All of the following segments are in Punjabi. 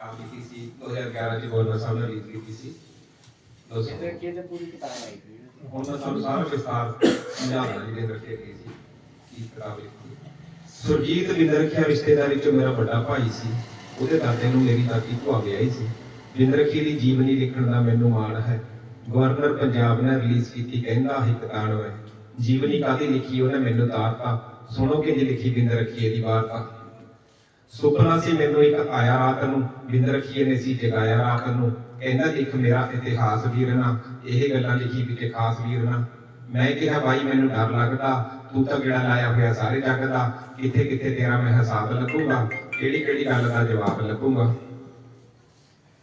ਕੀਤੀ ਸੀ 2011 ਚ ਗਵਰਨਰ ਸਾਹਿਬ ਨੇ ਰਿਲੀਜ਼ ਕੀਤੀ ਸੀ ਦੋ ਸੌ ਇਹਦੇ ਕਿਹਦੇ ਪੂਰੀ ਕਿਤਾਬ ਆਈ ਸੀ ਹੁਣ ਮੈਂ ਤੁਹਾਨੂੰ ਸਾਰਾ ਵਿਸਤਾਰ ਸਮਝਾਉਣਾ ਜਿਹੜੇ ਰੱਖੇ ਗਏ ਸੀ ਕੀ ਕਿਤਾਬ ਲਿਖੀ ਸੁਰਜੀਤ ਬਿੰਦਰਖੀਆ ਰਿਸ਼ਤੇਦਾਰੀ ਚੋਂ ਮੇਰਾ ਵੱਡਾ ਭਾਈ ਸੀ ਉਹਦੇ ਦਾਦੇ ਨੂੰ ਮੇਰੀ ਦਾਦੀ ਭੂਆ ਵਿਆਹੀ ਸੀ ਬਿੰਦਰਖੀ ਦੀ ਜੀਵਨੀ ਲਿਖਣ ਦਾ ਮੈਨੂੰ ਮਾਣ ਹੈ ਗਵਰਨਰ ਪੰਜਾਬ ਨੇ ਰਿਲੀਜ਼ ਕੀਤੀ ਕਹਿੰਦਾ ਹੀ ਕਤਾਣ ਹੈ ਜੀਵਨੀ ਕਾਦੀ ਲਿਖੀ ਉਹਨੇ ਮੈਨੂੰ ਤਾਰਤਾ ਸੁਣੋ ਕਿ ਜੇ ਲਿਖੀ ਬਿੰਦਰਖੀਏ ਦੀ ਵਾਰਤਾ ਸੁਪਨਾ ਸੀ, ਮੈਨੂੰ ਇੱਕ ਆਇਆ ਰਾਤ ਨੂੰ ਬਿੰਦ ਰਖੀਏ ਨੇ ਸੀ ਜਗਾਇਆ ਰਾਤ ਨੂੰ। ਕਹਿੰਦਾ ਲਿਖ ਮੇਰਾ ਇਤਿਹਾਸ ਵੀਰਨਾ, ਇਹ ਗੱਲਾਂ ਲਿਖੀ ਵੀ ਖਾਸ ਵੀਰਨਾ। ਮੈਂ ਕਿਹਾ, ਬਾਈ, ਮੈਨੂੰ ਡਰ ਲੱਗਦਾ। ਤੂੰ ਤਾਂ ਕਿਹੜਾ ਲਾਇਆ ਹੋਇਆ ਸਾਰੇ ਜੱਗ ਦਾ। ਕਿੱਥੇ ਕਿੱਥੇ ਤੇਰਾ ਮੈਂ ਹਿਸਾਬ ਲੱਗੂਗਾ? ਕਿਹੜੀ ਕਿਹੜੀ ਗੱਲ ਦਾ ਜਵਾਬ ਲੱਗੂਗਾ?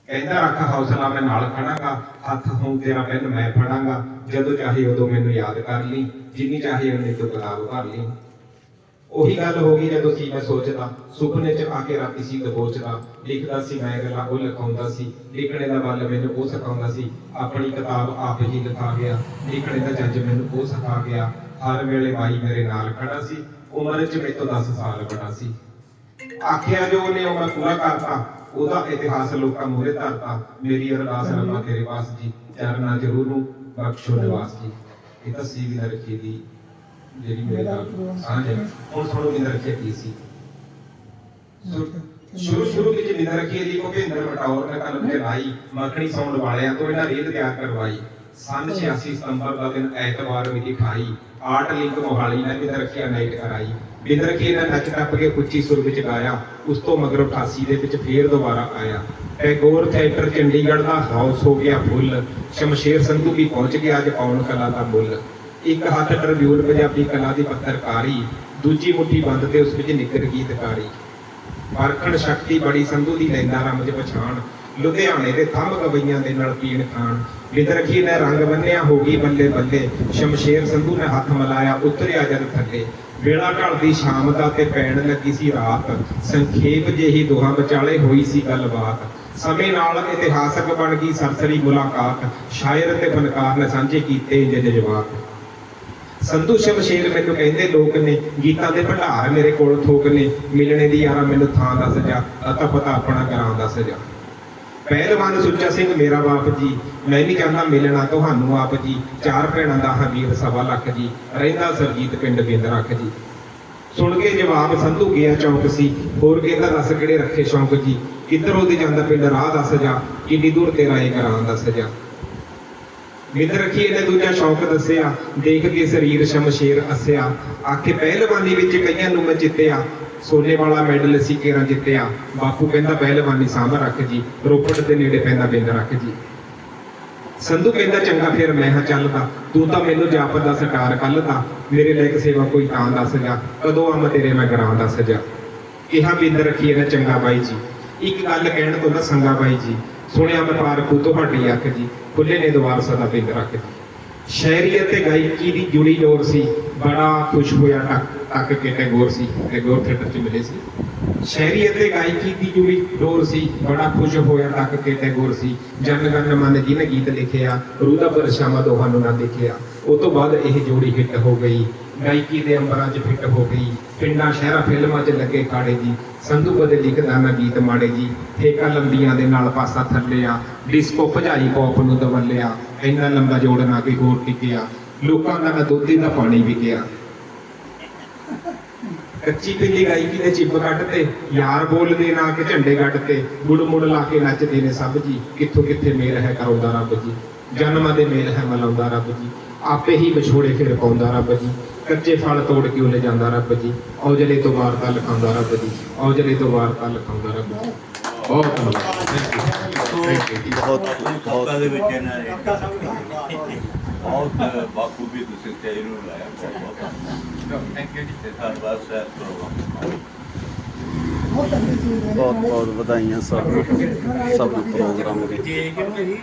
ਕਹਿੰਦਾ, ਰੱਖ ਹੌਸਲਾ, ਮੈਂ ਨਾਲ ਖੜਾਂਗਾ। ਹੱਥ ਹੋਂ ਤੇਰਾ ਪੈਨ ਮੈਂ ਫੜਾਂਗਾ। ਜਦੋਂ ਚਾਹੇ ਉਦੋਂ ਮੈਨੂੰ ਯਾਦ ਕਰ ਲਈ। ਜਿੰਨੀ ਚਾਹੇ ਉਹਨੇ ਤੂੰ ਕਿਤਾਬ ਭਰ ਲਈ। ਉਹੀ ਗੱਲ ਹੋ ਗਈ ਜਦੋਂ ਸੀ ਮੈਂ ਸੋਚਦਾ, ਸੁਪਨੇ 'ਚ ਆ ਕੇ ਰਾਤੀ ਸੀ ਦਬੋਚਦਾ ਲਿਖਦਾ ਸੀ ਮੈਂ ਗੱਲਾਂ, ਉਹ ਲਿਖਾਉਂਦਾ ਸੀ, ਲਿਖਣੇ ਦਾ ਵੱਲ ਮੈਨੂੰ ਉਹ ਸਿਖਾਉਂਦਾ ਸੀ, ਆਪਣੀ ਕਿਤਾਬ ਆਪ ਹੀ ਲਿਖਾ ਗਿਆ, ਲਿਖਣੇ ਦਾ ਜੱਜ ਮੈਨੂੰ ਉਹ ਸਿਖਾ ਗਿਆ, ਹਰ ਵੇਲੇ ਬਾਈ ਮੇਰੇ ਨਾਲ ਖੜਾ ਸੀ, ਉਮਰ 'ਚ ਮੇਰੇ ਤੋਂ 10 ਸਾਲ ਬੜਾ ਸੀ। ਆਖਿਆ ਜੋ ਉਹਨੇ ਉਮਰ ਪੂਰਾ ਕਰਤਾ, ਉਹਦਾ ਇਤਿਹਾਸ ਲੋਕਾਂ ਮੂਹਰੇ ਧਰਤਾ, ਮੇਰੀ ਅਰਦਾਸ ਰੱਬਾ ਤੇਰੇ ਵਾਸ ਜੀ, ਚਰਨਾਂ ਜ਼ਰੂਰ ਨੂੰ ਬਖਸ਼ੋ ਨਿਵਾਸ ਜੀ। ਇਹ ਤਾਂ ਰੱਖੀ ਦੀ। ਜਿਹੜੀ ਮੇਰੇ ਨਾਲ ਸਾਂਝ ਹੈ ਹੁਣ ਸੁਣੋ ਬਿੰਦਰ ਰੱਖਿਆ ਕੀ ਸੀ ਸ਼ੁਰੂ- ਸ਼ੁਰੂ ਵਿੱਚ ਬਿੰਦਰ ਰੱਖੀ ਜੀ ਭੁਪਿੰਦਰ ਬਟੌਰ ਨੇ ਕਲਮ ਤੇ ਲਾਈ ਮੱਖਣੀ ਸੌਣ ਵਾਲਿਆਂ ਤੋਂ ਇਹਨਾਂ ਰੀਤ ਤਿਆਰ ਕਰਵਾਈ। ਸੰਨ 86 ਸਤੰਬਰ ਦਾ ਦਿਨ ਐਤਵਾਰ ਮਿਤੀ 28 ਆਰਟ ਲਿੰਕ ਮੋਹਾਲੀ ਨੇ ਬਿੰਦਰ ਰੱਖਿਆ ਨਾਈਟ ਕਰਾਈ। ਬਿੰਦਰ ਰੱਖੀ ਨੇ ਨੱਚ ਟੱਪ ਕੇ ਉੱਚੀ ਸੁਰ ਵਿੱਚ ਗਾਇਆ ਉਸ ਤੋਂ ਮਗਰ 88 ਦੇ ਵਿੱਚ ਫੇਰ ਦੁਬਾਰਾ ਆਇਆ। ਟੈਗੋਰ ਥੀਏਟਰ ਚੰਡੀਗੜ੍ਹ ਦਾ ਹਾਊਸ ਹੋ ਗਿਆ ਫੁੱਲ ਸ਼ਮਸ਼ੇਰ ਸੰਧੂ ਵੀ ਪਹੁੰਚ ਗਿਆ ਅੱਜ ਪੌਣ ਕਲਾ ਦਾ ਮੁੱਲ। ਇੱਕ ਹੱਥ ਟ੍ਰਿਬਿਊਨ ਪੰਜਾਬੀ ਕਲਾ ਦੀ ਪੱਤਰਕਾਰੀ, ਦੂਜੀ ਮੁੱਠੀ ਬੰਦ ਤੇ ਉਸ ਵਿੱਚ ਨਿੱਗਰ ਗੀਤਕਾਰੀ। ਪਰਖਣ ਸ਼ਕਤੀ ਬੜੀ ਸੰਧੂ ਦੀ ਲੈਂਦਾ ਰਮਜ ਪਛਾਣ। ਲੁਧਿਆਣੇ ਦੇ ਥੰਮ ਗਵਈਆਂ ਦੇ ਨਾਲ ਪੀਣ ਖਾਣ। ਵਿਦਰਖੀ ਨੇ ਰੰਗ ਬੰਨਿਆ, ਹੋ ਗਈ ਬੱਲੇ ਬੱਲੇ। ਸ਼ਮਸ਼ੇਰ ਸੰਧੂ ਨੇ ਹੱਥ ਮਿਲਾਇਆ, ਉਤਰਿਆ ਜਦ ਥੱਲੇ। ਵੇਲਾ ਢਲਦੀ ਸ਼ਾਮ ਦਾ ਤੇ ਪੈਣ ਲੱਗੀ ਸੀ ਰਾਤ। ਸੰਖੇਪ ਜਿਹੀ ਦੋਹਾਂ ਵਿਚਾਲੇ ਹੋਈ ਸੀ ਗੱਲਬਾਤ। ਸਮੇਂ ਨਾਲ ਇਤਿਹਾਸਕ ਬਣ ਗਈ ਸਰਸਰੀ ਮੁਲਾਕਾਤ। ਸ਼ਾਇਰ ਤੇ ਫਨਕਾਰ ਨੇ ਸਾਂਝੇ ਕੀਤੇ ਇੰਜ ਜਜ਼ਬਾਤ। ਸੰਧੂ ਸ਼ਮਸ਼ੇਰ ਮੈਨੂੰ ਕਹਿੰਦੇ, ਲੋਕ ਨੇ ਗੀਤਾਂ ਦੇ ਭੰਡਾਰ ਮੇਰੇ ਕੋਲ ਥੋਕ ਨੇ। ਮਿਲਣੇ ਦੀ ਯਾਰਾ ਮੈਨੂੰ ਥਾਂ ਦੱਸ ਜਾ, ਅਤਾ ਪਤਾ ਆਪਣਾ ਗਰਾਂ ਦੱਸ ਜਾ। ਪਹਿਲਵਾਨ ਸੁੱਚਾ ਸਿੰਘ, ਮੇਰਾ ਬਾਪ ਜੀ, ਮੈਂ ਵੀ ਚਾਹੁੰਦਾ ਮਿਲਣਾ ਤੁਹਾਨੂੰ ਆਪ ਜੀ। ਚਾਰ ਭੈਣਾਂ ਦਾ ਹਮੀਰ ਸਵਾ ਲੱਖ ਜੀ। ਰਹਿੰਦਾ ਸਰਜੀਤ ਪਿੰਡ ਬਿੰਦ ਰੱਖ ਜੀ। ਸੁਣ ਕੇ ਜਵਾਬ, ਸੰਧੂ ਗਿਆ ਚੌਂਕ ਸੀ। ਹੋਰ ਕਹਿੰਦਾ, ਦੱਸ ਕਿਹੜੇ ਰੱਖੇ ਸ਼ੌਂਕ ਜੀ? ਕਿੱਧਰੋਂ ਦੀ ਜਾਂਦਾ ਪਿੰਡ? ਰਾਹ ਦੱਸ ਜਾ। ਕਿੰਨੀ ਦੂਰ ਤੇਰਾ ਇਹ ਕਰਾਂ ਦੱਸ ਜਾ। ਮਿੱਤ ਰੱਖੀ ਨੇ ਦੂਜਾ ਸ਼ੌਂਕ ਦੱਸਿਆ, ਦੇਖ ਕੇ ਸਰੀਰ ਸ਼ਮਸ਼ੇਰ ਅਸਿਆ। ਆਖੇ, ਪਹਿਲਵਾਨੀ ਵਿੱਚ ਕਈਆਂ ਨੂੰ ਮੈਂ ਜਿੱਤਿਆ, ਸੋਨੇ ਵਾਲਾ ਮੈਡਲ ਸੀ ਕੇਰਾਂ ਜਿੱਤਿਆ। ਬਾਪੂ ਕਹਿੰਦਾ, ਪਹਿਲਵਾਨੀ ਸਾਂਭ ਰੱਖ ਜੀ, ਰੋਪੜ ਦੇ ਨੇੜੇ ਪੈਂਦਾ ਬਿੰਦ ਰੱਖ ਜੀ। ਸੰਧੂ ਕਹਿੰਦਾ, ਚੰਗਾ, ਫਿਰ ਮੈਂ ਹਾਂ ਚੱਲਦਾ। ਤੂੰ ਤਾਂ ਮੈਨੂੰ ਜਾਪਤ ਦਾ ਸਟਾਰ ਕੱਲ ਦਾ ਮੇਰੇ ਲਈ ਇੱਕ ਸੇਵਾ ਕੋਈ ਤਾਂ ਦੱਸ ਜਾ। ਕਦੋਂ ਆਮ ਤੇਰੇ, ਮੈਂ ਗਰਾਂ ਦੱਸ ਜਾ। ਕਿਹਾ, ਬਿੰਦ ਰੱਖੀ ਨਾ ਚੰਗਾ ਬਾਈ ਜੀ। ਇੱਕ ਗੱਲ ਕਹਿਣ ਤੋਂ ਨਾ ਸੰਗਾ ਬਾਈ ਜੀ ਸੁਣਿਆ ਮੈਂ ਪਾਰਖੂ ਤੁਹਾਡੀ ਅੱਖ ਜੀ ਖੁੱਲੇ ਨੇ ਦੁਆਰ ਸਦਾ ਬਿੰਦ ਰੱਖ ਜੀ ਸ਼ਾਇਰੀ ਅਤੇ ਗਾਇਕੀ ਦੀ ਜੁੜੀ ਲੋਰ ਸੀ, ਬੜਾ ਖੁਸ਼ ਹੋਇਆ ਟੱਕ ਟੱਕ ਕੇ ਟੈਗੋਰ ਸੀ ਟੈਗੋਰ ਥੀਏਟਰ 'ਚ ਮਿਲੇ ਸੀ। ਸ਼ਾਇਰੀ ਅਤੇ ਗਾਇਕੀ ਦੀ ਜੁੜੀ ਲੋਰ ਸੀ, ਬੜਾ ਖੁਸ਼ ਹੋਇਆ ਟੱਕ ਕੇ ਟੈਗੋਰ ਸੀ। ਜਨ ਗਨ ਮਨ ਜੀ ਨੇ ਗੀਤ ਲਿਖਿਆ, ਰੂਹ ਦਾ ਪਰਛਾਵਾਂ ਦੋਹਾਂ ਨੂੰ ਨਾ ਦੇਖਿਆ। ਉਹ ਤੋਂ ਬਾਅਦ ਇਹ ਜੋੜੀ ਹਿੱਟ ਹੋ ਗਈ। ਗਾਇਕੀ ਦੇ ਅੰਬਰਾਂ 'ਚ ਫਿੱਟ ਹੋ ਗਈ। ਪਿੰਡਾਂ, ਸ਼ਹਿਰਾਂ, ਫਿਲਮਾਂ 'ਚ ਲੱਗੇ ਕਾੜੇ ਜੀ। ਸੰਧੂ ਬਦੇ ਲਿਖਦਾ ਨਾ ਗੀਤ ਮਾੜੇ ਜੀ। ਠੇਕਾ ਲੰਬੀਆਂ ਦੇ ਨਾਲ ਪਾਸਾ ਥੱਲਿਆ। ਡਿਸਕੋ ਭਜਾਈ ਪੌਪ ਨੂੰ ਦਵਲਿਆ। ਇੰਨਾ ਲੰਬਾ ਜੋੜ ਨਾ ਕੋਈ ਹੋਰ ਟਿਕਿਆ। ਲੋਕਾਂ ਦਾ ਨਾ ਦੁੱਧੀ ਦਾ ਪਾਣੀ ਵਿਕਿਆ। ਕੱਚੀ ਪਿੱਲੀ ਗਾਇਕੀ ਦੇ ਚਿੱਬ ਕੱਢ ਤੇ, ਯਾਰ ਬੋਲਦੇ ਨਾ ਕਿ ਝੰਡੇ ਗੱਡ ਤੇ, ਮੁੜ ਮੁੜ ਲਾ ਕੇ ਨੱਚਦੇ ਨੇ ਸਭ ਜੀ। ਕਿੱਥੋਂ ਕਿੱਥੇ ਮੇਲ ਹੈ ਕਰਾਉਂਦਾ ਰੱਬ ਜੀ। ਜਨਮਾਂ ਦੇ ਮੇਲ ਹੈ ਮਲਾਉਂਦਾ ਰੱਬ ਜੀ। ਆਪੇ ਹੀ ਵਿਛੋੜੇ ਫਿਰ ਪਾਉਂਦਾ ਰੱਬ ਜੀ। ਕੱਚੇ ਫਲ ਤੋੜ ਕੇ ਉਹ ਜਾਂਦਾ ਰੱਬ ਜੀ। ਔਜਲੇ ਤੋਂ ਵਾਰਤਾ ਲਿਖਾਉਂਦਾ ਰੱਬ ਜੀ। ਔਜਲੇ ਤੋਂ ਵਾਰਤਾ ਲਿਖਾਉਂਦਾ ਰੱਬ ਜੀ। ਬਹੁਤ ਬਹੁਤ ਬਹੁਤ ਦੇ ਵਿੱਚ ਇਹਨਾਂ ਨੇ ਬਹੁਤ ਬਾਖੂਬੀ ਤੁਸੀਂ ਸਟੇਜ ਨੂੰ ਲਾਇਆ। ਬਹੁਤ ਬਹੁਤ ਥੈਂਕ ਯੂ ਜੀ। ਧੰਨਵਾਦ ਸਰ ਪ੍ਰੋਗਰਾਮ ਬਹੁਤ ਬਹੁਤ ਵਧਾਈਆਂ ਸਭ ਨੂੰ। ਸਭ ਨੂੰ ਪ੍ਰੋਗਰਾਮ ਦੀ